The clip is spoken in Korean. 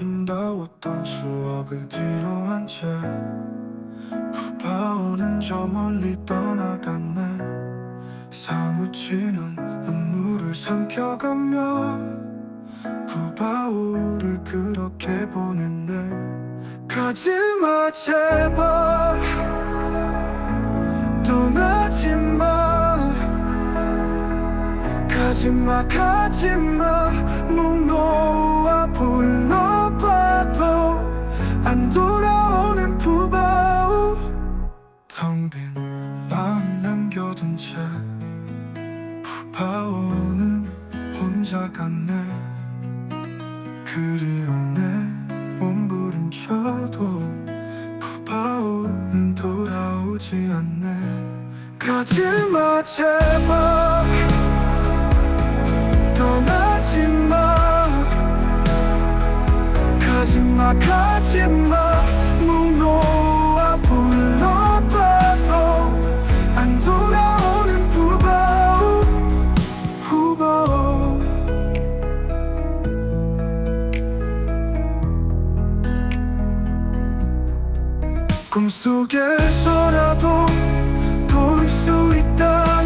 아름다웠던 추억을 뒤로 한채 푸파오는 저 멀리 떠나갔네. 사무치는 눈물을 삼켜가며 푸바오를 그렇게 보냈네. 가지마 제발. 떠나지마. 가지마 가지마 텅빈 마음 남겨둔 채 푸바오는 혼자 갔네. 그리움에 몸부림쳐도 푸바오는 돌아오지 않네. 가지마 제발. 떠나지마. 가지마 가지마. 목놓 꿈속에서라도 볼 수 있다